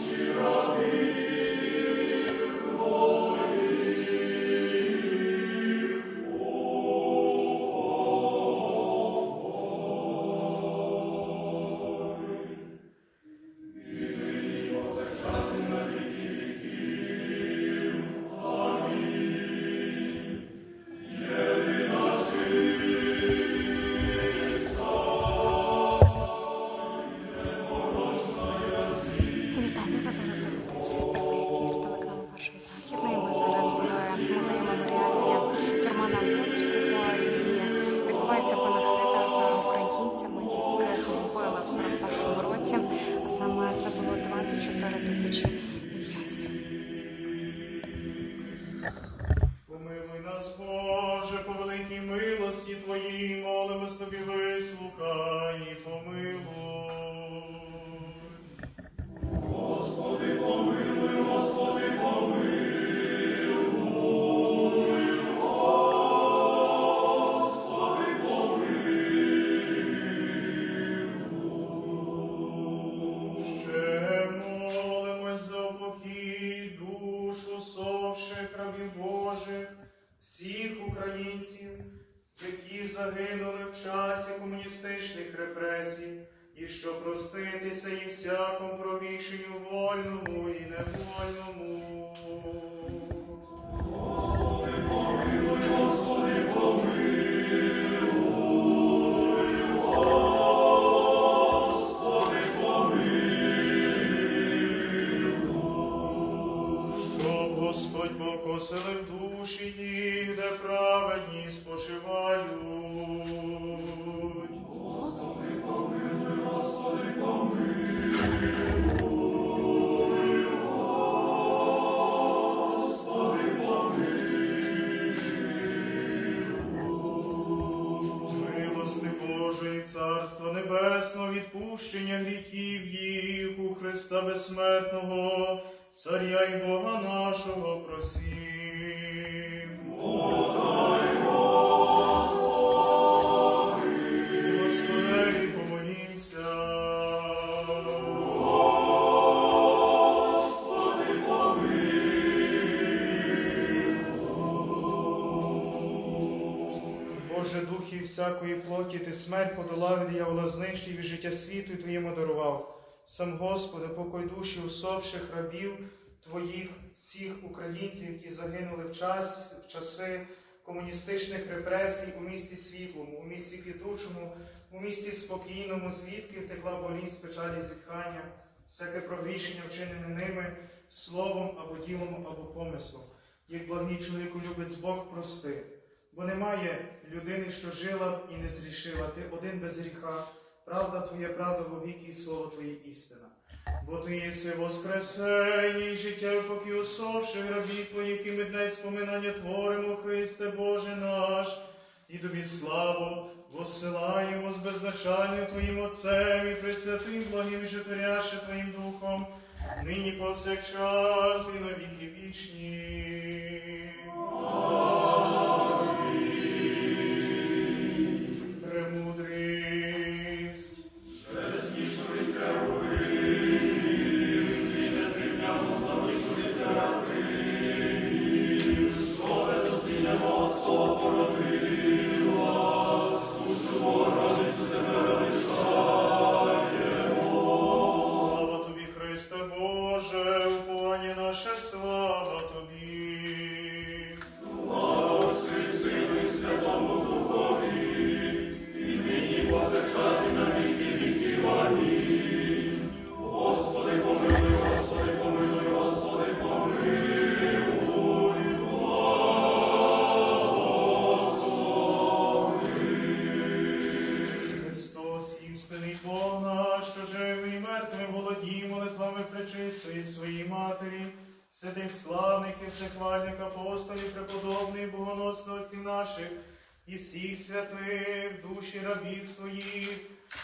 Shira Bim загинули в часі комуністичних репресій, і що проститися і всякому прогрішенню вольному і невольному. Щоб Господь Бог оселив душі їх, де праведні спочивають. Небесного, відпущення гріхів їх у Христа Безсмертного, Царя і Бога нашого просим. Всякої плоті, ти смерть подолав, диявола знищив і життя світу і Твоєму дарував. Сам Господи, покой душі усопших рабів Твоїх, всіх українців, які загинули в час, в часи комуністичних репресій у місті світлому, у місті квітучому, у місті спокійному, звідки втекла болість, печалі, зітхання, всяке прогрішення, вчинене ними словом або ділом, або помислом. Як благий чоловіку любить Бог прости. Бо немає людини, що жила б і не зрішила. Ти один без гріха. Правда Твоя, правда во віки, і слово Твоє істина. Бо Ти єси воскресення і життя в покій усопших рабів Твоїх, і ми днес споминання творимо, Христе Боже наш, і тобі славу посилаємо з беззначальним Твоїм Отцем і Пресвятим, благим і житворяще Твоїм Духом, нині повсякчас і на віки вічні. Святих славних і всехвальних апостолів, преподобних богоносних отців наших і всіх святих, душі рабів своїх,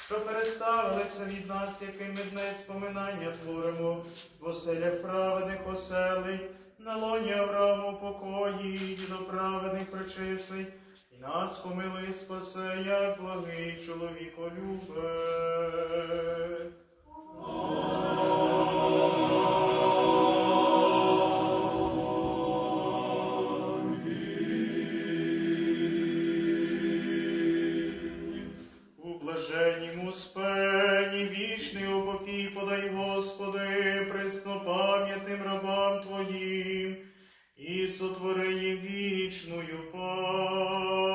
що переставилися від нас, якими днес споминання творимо, в оселях праведних оселей, на лоні Аврааму покої, до праведних причислить. І нас помилуй, спасе, як благий чоловіколюбець. Подай, Господи, преснопам'ятним рабам Твоїм, і сотвори їм вічною пам'ять.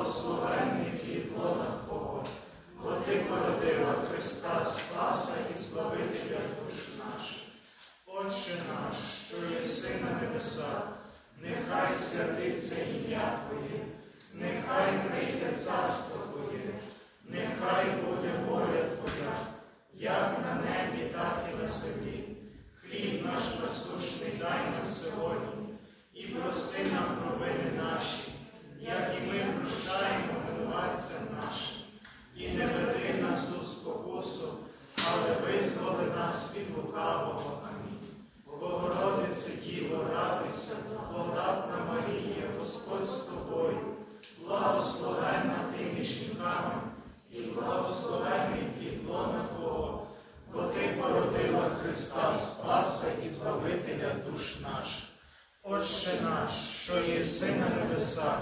благословенний плід лона Твого, бо ти породила Христа Спаса і Збавителя душ наших. Отче наш, що єси на небесах, нехай святиться ім'я Твоє, нехай прийде царство Твоє, нехай буде воля Твоя, як на небі, так і на землі. Хліб наш насущний дай нам сьогодні, і прости нам провини наші, як і ми прощаємо винуватцям нашим. І не веди нас у спокусу, але визволи нас від лукавого. Амінь. Богородице Діво, радуйся, благодатна Марія, Господь з тобою, благословенна ти між жінками, і благословенний плід лона Твого, бо ти породила Христа Спаса і Збавителя душ наших. Отче наш, що єси на небесах,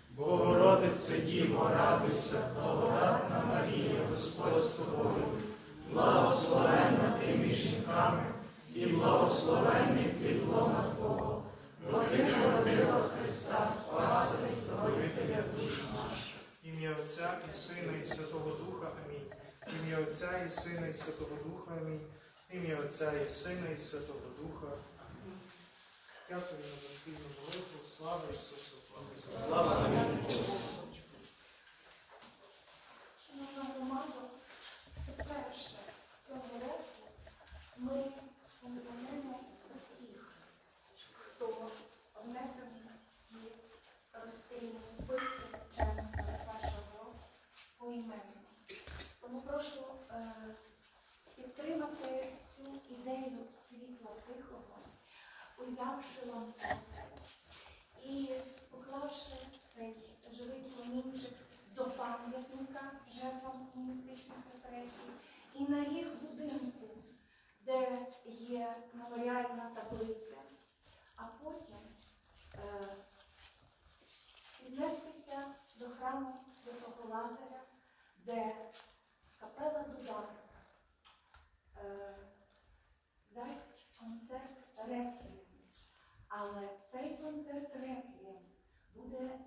Богородице Діво, радуйся, благодатна Марія, Господь з тобою, благословенна ти між жінками, і благословенний плід лона Твого, бо ти породила Христа Спаса і Збавителя душ наших. Ім'я Отця і Сина, і Святого Духа. Амінь. Ім'я Отця і Сина, і Святого Духа. Амінь. Ім'я Отця і Сина, і Святого Духа. Дякую за спільну молитву. Слава Ісусу! Слава Ісусу! Шановна узявши лампу і поклавши цей живий промінчик до пам'ятника жертвам комуністичних репресій і на їх будинку, де є меморіальна таблиця, а потім е, піднестися до храму Святого Лазаря, де капела Дудар е, дасть концерт реквієм. Але цей концерт реквієм буде е,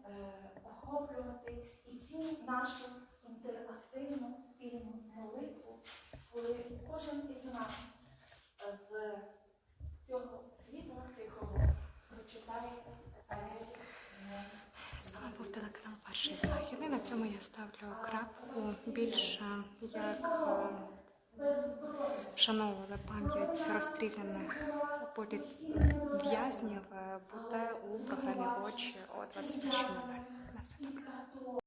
охоплювати і цю нашу інтерактивну спільну молитву, коли кожен із нас е, з цього світла тихого прочитає імен З вами був телеканал Перший Західний. На цьому я ставлю крапку. Більше як е, вшановували пам'ять розстріляних політв'язнів е, буде у програмі Очі о 21.00. На все добре.